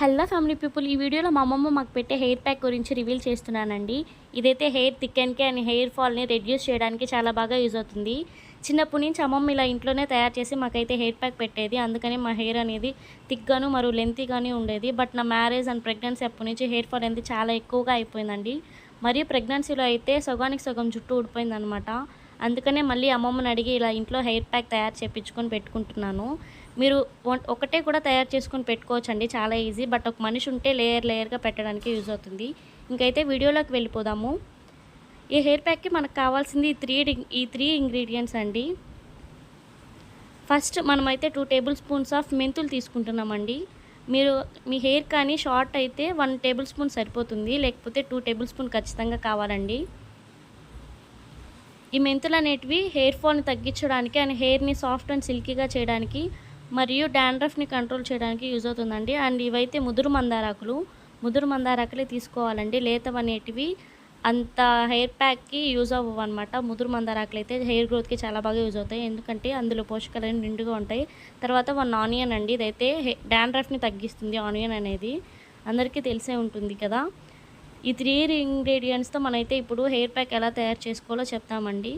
Hello family people ఈ వీడియోలో మా అమ్మమ్మ మాకు పెట్టే హెయిర్ ప్యాక్ గురించి రివీల్ చేస్తున్నానండి. ఇదైతే హెయిర్ థిక్కన్కి అండ్ హెయిర్ ఫాల్ని రెడ్యూస్ చేయడానికి చాలా బాగా యూజ్ అవుతుంది. చిన్నప్పటి నుంచి అమ్మమ్మ ఇలా ఇంట్లోనే తయారు చేసి మాకైతే హెయిర్ ప్యాక్ పెట్టేది. అందుకని మా హెయిర్ అనేది థిక్గాను మరియు లెంతీగానే ఉండేది. బట్ నా మ్యారేజ్ అండ్ ప్రెగ్నెన్సీ అప్పటి నుంచి హెయిర్ ఫాల్ అనేది చాలా ఎక్కువగా అయిపోయిందండి. మరియు ప్రెగ్నెన్సీలో అయితే సగానికి సగం జుట్టు ఊడిపోయిందనమాట అందుకనే మళ్ళీ అమ్మమ్మని అడిగి ఇలా ఇంట్లో హెయిర్ ప్యాక్ తయారు చేయించుకొని పెట్టుకుంటున్నాను. మీరు వన్- ఒకటే కూడా తయారు చేసుకొని పెట్టుకోవచ్చు అండి చాలా ఈజీ. బట్ ఒక మనిషి ఉంటే లేయర్ లేయర్గా పెట్టడానికి యూజ్ అవుతుంది. ఇంకైతే వీడియోలోకి వెళ్ళిపోదాము. ఈ హెయిర్ ప్యాక్కి మనకు కావాల్సింది ఈ త్రీ ఈ త్రీ ఇంగ్రీడియంట్స్ అండి. ఫస్ట్ మనమైతే టూ టేబుల్ స్పూన్స్ ఆఫ్ మెంతులు తీసుకుంటున్నామండి. మీరు మీ హెయిర్ కానీ షార్ట్ అయితే వన్ టేబుల్ స్పూన్ సరిపోతుంది లేకపోతే టూ టేబుల్ స్పూన్ ఖచ్చితంగా కావాలండి. ఈ మెంతులు అనేటివి హెయిర్ ఫాల్ని తగ్గించడానికి అండ్ హెయిర్ని సాఫ్ట్ అండ్ సిల్కీగా చేయడానికి మరియు డాండ్రఫ్ని కంట్రోల్ చేయడానికి యూజ్ అవుతుందండి. అండ్ ఇవైతే ముదురు మందారాకులు. ముదురు మందారాకులే తీసుకోవాలండి. లేతవనేటివి అంత హెయిర్ ప్యాక్కి యూజ్ అవ్వవు అనమాట ముదురు మందారాకులు అయితే హెయిర్ గ్రోత్కి చాలా బాగా యూజ్ అవుతాయి. ఎందుకంటే అందులో పోషకాలు నిండుగా ఉంటాయి. తర్వాత వన్ ఆనియన్ అండి. ఇదైతే డాండ్రఫ్ని తగ్గిస్తుంది ఆనియన్ అనేది. అందరికీ తెలిసే ఉంటుంది కదా. ఈ త్రీ ఇంగ్రీడియంట్స్తో మనమైతే ఇప్పుడు హెయిర్ ప్యాక్ ఎలా తయారు చేసుకోవాలో చెప్తామండి.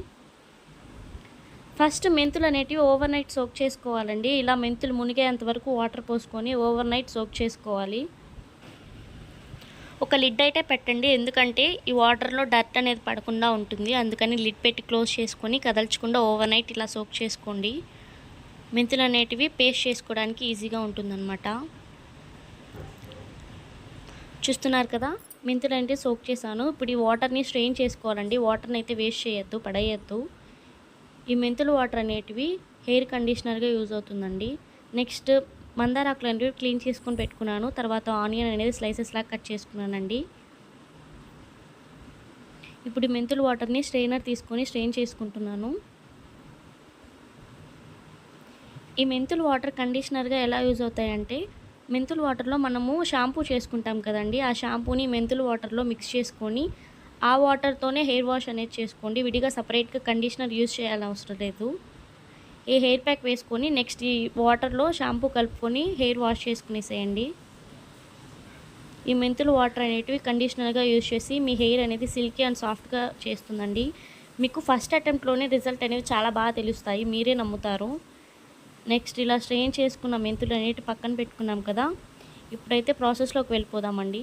ఫస్ట్ మెంతులు అనేటివి ఓవర్ నైట్ సోక్ చేసుకోవాలండి. ఇలా మెంతులు మునిగేంత వరకు వాటర్ పోసుకొని ఓవర్ నైట్ సోక్ చేసుకోవాలి. ఒక లిడ్ అయితే పెట్టండి. ఎందుకంటే ఈ వాటర్లో డర్ట్ అనేది పడకుండా ఉంటుంది. అందుకని లిడ్ పెట్టి క్లోజ్ చేసుకొని కదల్చకుండా ఓవర్ నైట్ ఇలా సోక్ చేసుకోండి. మెంతులు అనేటివి పేస్ట్ చేసుకోవడానికి ఈజీగా ఉంటుందన్నమాట. చూస్తున్నారు కదా? మెంతులు అంటే సోక్ చేశాను. ఇప్పుడు ఈ వాటర్ని స్ట్రెయిన్ చేసుకోవాలండి. వాటర్ని అయితే వేస్ట్ చేయొద్దు పడేయద్దు. ఈ మెంతులు వాటర్ అనేటివి హెయిర్ కండిషనర్గా యూజ్ అవుతుందండి. నెక్స్ట్ మందారాకులు అనేవి క్లీన్ చేసుకొని పెట్టుకున్నాను. తర్వాత ఆనియన్ అనేది స్లైసెస్ లాగా కట్ చేసుకున్నానండి. ఇప్పుడు మెంతులు వాటర్ని స్ట్రెయినర్ తీసుకొని స్ట్రెయిన్ చేసుకుంటున్నాను. ఈ మెంతులు వాటర్ కండిషనర్గా ఎలా యూజ్ అవుతాయంటే మెంతులు వాటర్లో మనము షాంపూ చేసుకుంటాం కదండి. ఆ షాంపూని మెంతులు వాటర్లో మిక్స్ చేసుకొని ఆ వాటర్తోనే హెయిర్ వాష్ అనేది చేసుకోండి. విడిగా సపరేట్గా కండిషనర్ యూజ్ చేయాల్సిన అవసరం లేదు. ఈ హెయిర్ ప్యాక్ వేసుకొని నెక్స్ట్ ఈ వాటర్లో షాంపూ కలుపుకొని హెయిర్ వాష్ చేసుకునేసేయండి. ఈ మెంతులు వాటర్ అనేటివి కండిషనర్గా యూజ్ చేసి మీ హెయిర్ అనేది సిల్కీ అండ్ సాఫ్ట్గా చేస్తుందండి. మీకు ఫస్ట్ అటెంప్ట్లోనే రిజల్ట్ అనేవి చాలా బాగా తెలుస్తాయి. మీరే నమ్ముతారు. నెక్స్ట్ ఇలా స్ట్రెయిన్ చేసుకున్న మెంతులు అనేవి పక్కన పెట్టుకున్నాం కదా ఇప్పుడైతే ప్రాసెస్లోకి వెళ్ళిపోదామండి.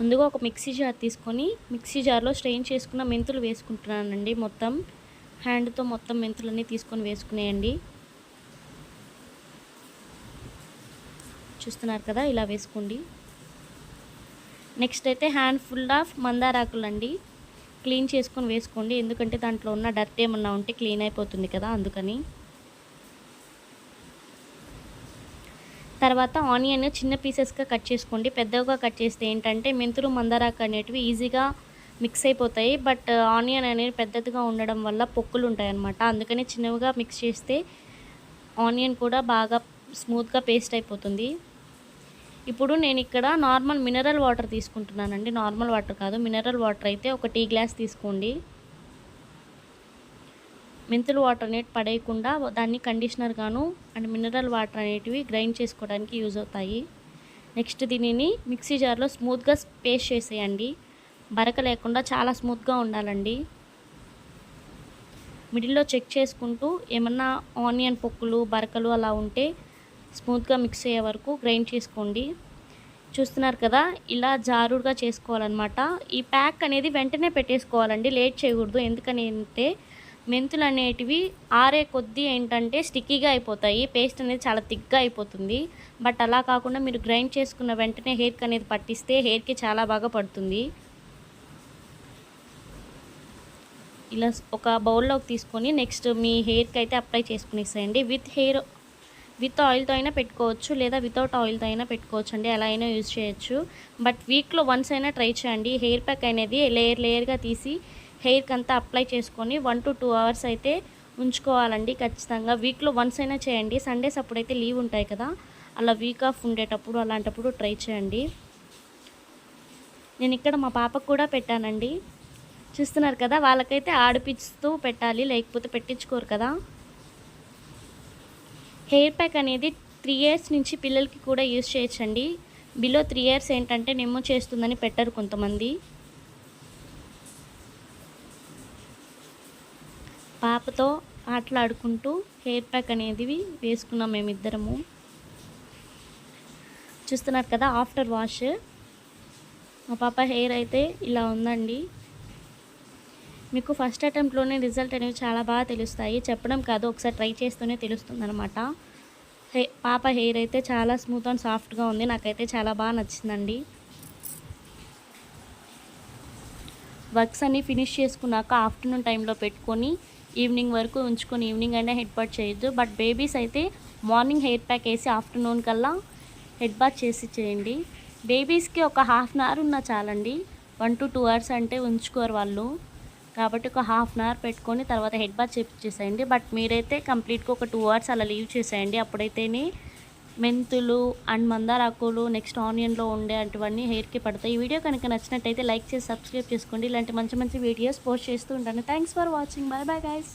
ముందుగా ఒక మిక్సీ జార్ తీసుకొని మిక్సీ జార్లో స్ట్రెయిన్ చేసుకున్న మెంతులు వేసుకుంటున్నానండి మొత్తం. హ్యాండ్తో మొత్తం మెంతులన్నీ తీసుకొని వేసుకునేయండి. చూస్తున్నారు కదా ఇలా వేసుకోండి. నెక్స్ట్ అయితే హ్యాండ్ ఫుల్ ఆఫ్ మందారాకులు అండి క్లీన్ చేసుకొని వేసుకోండి. ఎందుకంటే దాంట్లో ఉన్న డర్ట్ ఏమన్నా ఉంటే క్లీన్ అయిపోతుంది కదా అందుకని. తర్వాత ఆనియన్ చిన్న పీసెస్గా కట్ చేసుకోండి. పెద్దగా కట్ చేస్తే ఏంటంటే మెంతులు మందారాకు అనేటివి ఈజీగా మిక్స్ అయిపోతాయి. బట్ ఆనియన్ అనేది పెద్దదిగా ఉండడం వల్ల పొక్కులు ఉంటాయి అన్నమాట అందుకని చిన్నవిగా మిక్స్ చేస్తే ఆనియన్ కూడా బాగా స్మూత్గా పేస్ట్ అయిపోతుంది. ఇప్పుడు నేను ఇక్కడ నార్మల్ మినరల్ వాటర్ తీసుకుంటున్నానండి. నార్మల్ వాటర్ కాదు మినరల్ వాటర్ అయితే ఒక టీ గ్లాస్ తీసుకోండి. మెంతులు వాటర్ అనేటి పడేయకుండా దాన్ని కండిషనర్ గాను అండ్ మినరల్ వాటర్ అనేటివి గ్రైండ్ చేసుకోవడానికి యూజ్ అవుతాయి. నెక్స్ట్ దీనిని మిక్సీ జార్లో స్మూత్గా పేస్ట్ చేసేయండి. బరక లేకుండా చాలా స్మూత్గా ఉండాలండి. మిడిల్లో చెక్ చేసుకుంటూ ఏమన్నా ఆనియన్ పొక్కులు బరకలు అలా ఉంటే స్మూత్గా మిక్స్ అయ్యే వరకు గ్రైండ్ చేసుకోండి. చూస్తున్నారు కదా ఇలా జారుడుగా చేసుకోవాలన్నమాట. ఈ ప్యాక్ అనేది వెంటనే పెట్టేసుకోవాలండి లేట్ చేయకూడదు. ఎందుకని అంటే మెంతులు అనేటివి ఆరే కొద్దీ ఏంటంటే స్టిక్కీగా అయిపోతాయి పేస్ట్ అనేది చాలా థిక్గా అయిపోతుంది. బట్ అలా కాకుండా మీరు గ్రైండ్ చేసుకున్న వెంటనే హెయిర్కి అనేది పట్టిస్తే హెయిర్కి చాలా బాగా పడుతుంది. ఇలా ఒక బౌల్లోకి తీసుకొని నెక్స్ట్ మీ హెయిర్కి అయితే అప్లై చేసుకునేసేయండి. విత్ హెయిర్ విత్ ఆయిల్తో అయినా పెట్టుకోవచ్చు లేదా వితౌట్ ఆయిల్తో అయినా పెట్టుకోవచ్చు అండి ఎలా అయినా యూజ్ చేయొచ్చు. బట్ వీక్లో వన్స్ అయినా ట్రై చేయండి. హెయిర్ ప్యాక్ అనేది లేయర్ లేయర్గా తీసి హెయిర్కి అంతా అప్లై చేసుకొని వన్ టు టూ అవర్స్ అయితే ఉంచుకోవాలండి ఖచ్చితంగా. వీక్లో వన్స్ అయినా చేయండి. సండేస్ అప్పుడైతే లీవ్ ఉంటాయి కదా అలా వీక్ ఆఫ్ ఉండేటప్పుడు అలాంటప్పుడు ట్రై చేయండి. నేను ఇక్కడ మా పాపకు కూడా పెట్టానండి. చూస్తున్నారు కదా వాళ్ళకైతే ఆడిపిస్తూ పెట్టాలి లేకపోతే పెట్టించుకోరు కదా. హెయిర్ ప్యాక్ అనేది త్రీ ఇయర్స్ నుంచి పిల్లలకి కూడా యూజ్ చేయొచ్చండి. బిలో త్రీ ఇయర్స్ ఏంటంటే నిమ్ము చేస్తుందని పెట్టరు కొంతమంది. పాపతో ఆటలాడుకుంటూ హెయిర్ ప్యాక్ అనేది వేసుకున్నాం మేమిద్దరము. చూస్తున్నారు కదా ఆఫ్టర్ వాష్. మా పాప హెయిర్ అయితే ఇలా ఉందండి. మీకు ఫస్ట్ అటెంప్ట్లోనే రిజల్ట్ అనేవి చాలా బాగా తెలుస్తాయి. చెప్పడం కాదు ఒకసారి ట్రై చేస్తూనే తెలుస్తుంది అనమాట హే పాప హెయిర్ అయితే చాలా స్మూత్ అండ్ సాఫ్ట్గా ఉంది. నాకైతే చాలా బాగా నచ్చిందండి. వర్క్స్ అన్నీ ఫినిష్ చేసుకున్నాక ఆఫ్టర్నూన్ టైంలో పెట్టుకొని ఈవినింగ్ వరకు ఉంచుకొని ఈవినింగ్ అయినా హెడ్ బాత్ చేయొద్దు. బట్ బేబీస్ అయితే మార్నింగ్ హెయిర్ ప్యాక్ వేసి ఆఫ్టర్నూన్ కల్లా హెడ్ బాత్ చేసి చేయండి. బేబీస్కి ఒక హాఫ్ అన్ అవర్ ఉన్నా చాలండి. వన్ టు టూ అవర్స్ అంటే ఉంచుకోరు వాళ్ళు. కాబట్టి ఒక హాఫ్ అన్ అవర్ పెట్టుకొని తర్వాత హెడ్ బాత్ చేసేయండి బట్ మీరైతే కంప్లీట్గా ఒక టూ అవర్స్ అలా లీవ్ చేసేయండి. అప్పుడైతేనే మెంతులు అండ్ మందారాకులు నెక్స్ట్ ఆనియన్లో ఉండే అటువన్నీ హెయిర్కి పడతాయి. ఈ వీడియో కనుక నచ్చినట్టయితే లైక్ చేసి సబ్స్క్రైబ్ చేసుకోండి. ఇలాంటి మంచి మంచి వీడియోస్ పోస్ట్ చేస్తూ ఉంటాను. Thanks for watching. Bye bye guys